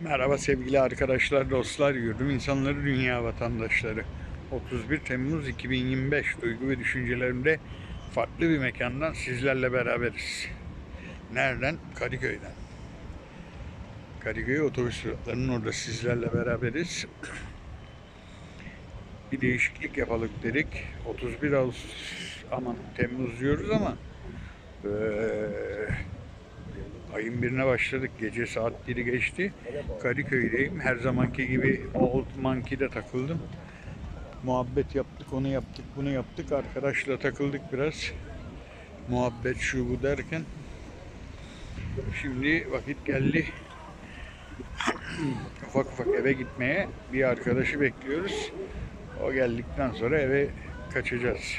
Merhaba sevgili arkadaşlar, dostlar, yurdum insanları, dünya vatandaşları. 31 Temmuz 2025 duygu ve düşüncelerimde farklı bir mekandan sizlerle beraberiz. Nereden? Kadıköy'den. Kadıköy otobüs duraklarının orada sizlerle beraberiz. Bir değişiklik yapalım dedik. 31 Ağustos, aman Temmuz diyoruz ama eee Ayın birine başladık. Gece saat 1'i geçti. Kadıköy'deyim. Her zamanki gibi Old Monkey'de takıldım. Muhabbet yaptık, onu yaptık, bunu yaptık. Arkadaşla takıldık biraz. Muhabbet şu bu derken. Şimdi vakit geldi. ufak ufak eve gitmeye bir arkadaşı bekliyoruz. O geldikten sonra eve kaçacağız.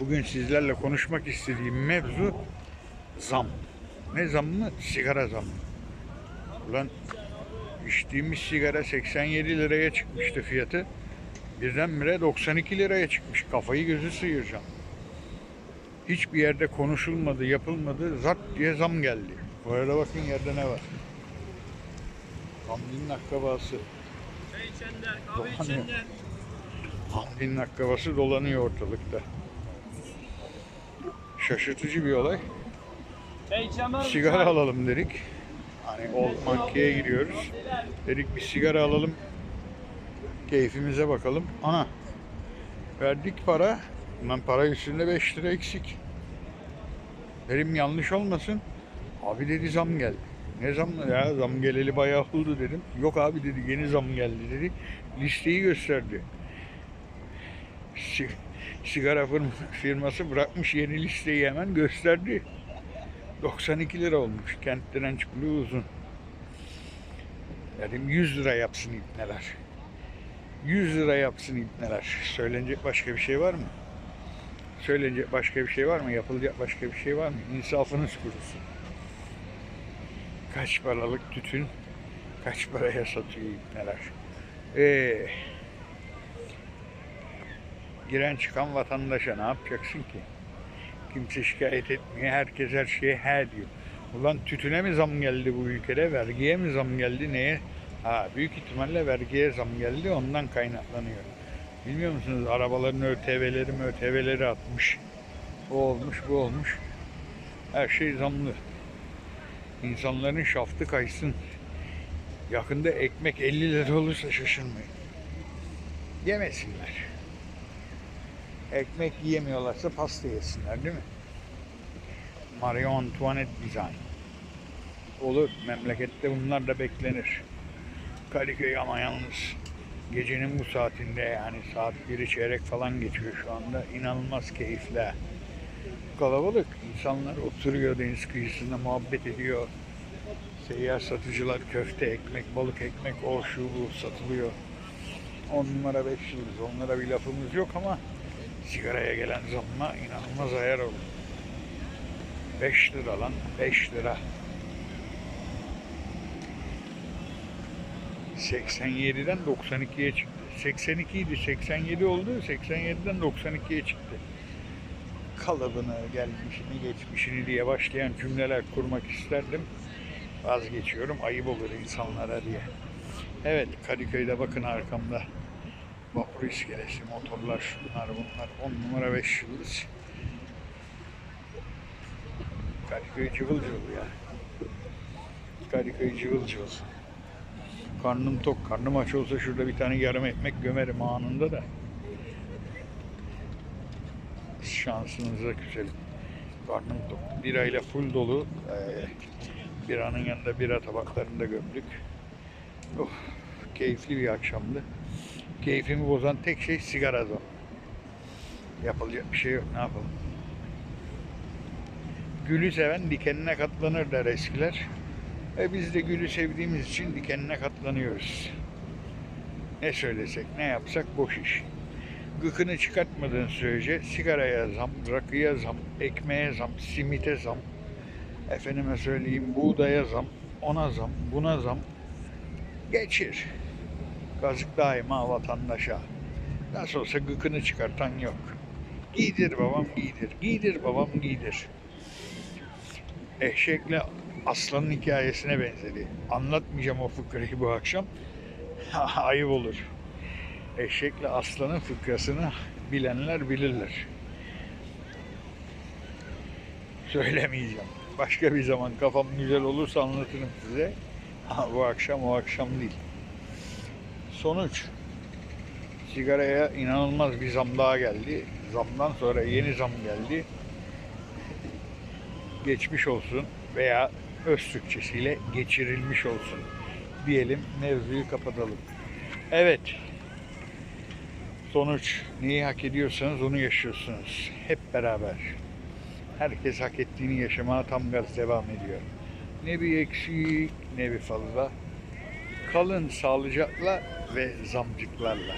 Bugün sizlerle konuşmak istediğim mevzu zam. Ne zam mı? Sigara zam. Ulan içtiğimiz sigara 87 liraya çıkmıştı fiyatı. Birdenbire 92 liraya çıkmış. Kafayı gözü sıyıracağım. Hiçbir yerde konuşulmadı, yapılmadı. Zart diye zam geldi. Arada bakın yerde ne var. Hamdi'nin akrabası. Çay içenler, kahve Dolanıyor. içenler. Hamdi'nin akrabası dolanıyor ortalıkta. Şaşırtıcı bir olay. Çay içen var mı? Sigara alalım dedik. Hani Old Monkey'e gidiyoruz. Dedik bir sigara alalım. Keyfimize bakalım. Ana. Verdik para. Lan para üstünde 5 lira eksik. Dedim yanlış olmasın. Abi dedi zam geldi. Ne zam ya zam geleli bayağı oldu dedim. Yok abi dedi yeni zam geldi dedi. Listeyi gösterdi. Si- sigara firm- firması bırakmış yeni listeyi hemen gösterdi. 92 lira olmuş. Kent direnç uzun. Dedim 100 lira yapsın ipneler. 100 lira yapsın ipneler. Söylenecek başka bir şey var mı? Söylenecek başka bir şey var mı? Yapılacak başka bir şey var mı? İnsafınız kurusun. Kaç paralık tütün kaç paraya satıyor ipneler? Ee, giren çıkan vatandaşa ne yapacaksın ki? Kimse şikayet etmiyor. Herkes her şeye he diyor. Ulan tütüne mi zam geldi bu ülkede? Vergiye mi zam geldi? Neye? Ha büyük ihtimalle vergiye zam geldi. Ondan kaynaklanıyor. Bilmiyor musunuz? Arabaların ÖTV'leri ÖTV'leri atmış. O olmuş, bu olmuş. Her şey zamlı. İnsanların şaftı kaysın. Yakında ekmek 50 lira olursa şaşırmayın. Yemesinler. Ekmek yiyemiyorlarsa pasta yesinler değil mi? Marie Antoinette Design. Olur. Memlekette bunlar da beklenir. Kadıköy ama yalnız gecenin bu saatinde yani saat 1'i çeyrek falan geçiyor şu anda. İnanılmaz keyifli. Kalabalık. İnsanlar oturuyor deniz kıyısında muhabbet ediyor. Seyyar satıcılar köfte, ekmek, balık ekmek, o şu bu satılıyor. 10 numara 5 yıldız. Onlara bir lafımız yok ama sigaraya gelen zamma inanılmaz ayar oldu. 5 lira lan 5 lira. 87'den 92'ye çıktı. 82 idi 87 oldu 87'den 92'ye çıktı. Kalıbını, gelmişini, geçmişini diye başlayan cümleler kurmak isterdim. Vazgeçiyorum ayıp olur insanlara diye. Evet Kadıköy'de bakın arkamda. Vapur iskelesi, motorlar, şunlar bunlar. 10 numara 5 yıldız. Kadıköy cıvıl cıvıl ya. Kadıköy cıvıl cıvıl. Karnım tok, karnım aç olsa şurada bir tane yarım ekmek gömerim anında da. Şansınıza küselim. Karnım tok. Birayla full dolu. Ee, biranın yanında bira tabaklarında gömdük. Oh, keyifli bir akşamdı. Keyfimi bozan tek şey sigara zam. Yapılacak bir şey yok. Ne yapalım? Gülü seven dikenine katlanır der eskiler. E biz de gülü sevdiğimiz için dikenine katlanıyoruz. Ne söylesek, ne yapsak boş iş. Gıkını çıkartmadığın sürece sigaraya zam, rakıya zam, ekmeğe zam, simite zam, efendime söyleyeyim buğdaya zam, ona zam, buna zam. Geçir. Kazık daima vatandaşa. Nasıl olsa gıkını çıkartan yok. Giydir babam giydir. Giydir babam giydir. Eşekle aslanın hikayesine benzedi. Anlatmayacağım o fıkrayı bu akşam. Ayıp olur. Eşekle aslanın fıkrasını bilenler bilirler. Söylemeyeceğim. Başka bir zaman kafam güzel olursa anlatırım size. Ha, bu akşam o akşam değil. Sonuç. Sigaraya inanılmaz bir zam daha geldi. Zamdan sonra yeni zam geldi. Geçmiş olsun veya öz Türkçesiyle geçirilmiş olsun diyelim mevzuyu kapatalım. Evet. Sonuç neyi hak ediyorsanız onu yaşıyorsunuz. Hep beraber. Herkes hak ettiğini yaşamaya tam gaz devam ediyor. Ne bir eksik ne bir fazla. Kalın sağlıcakla ve zamcıklarla.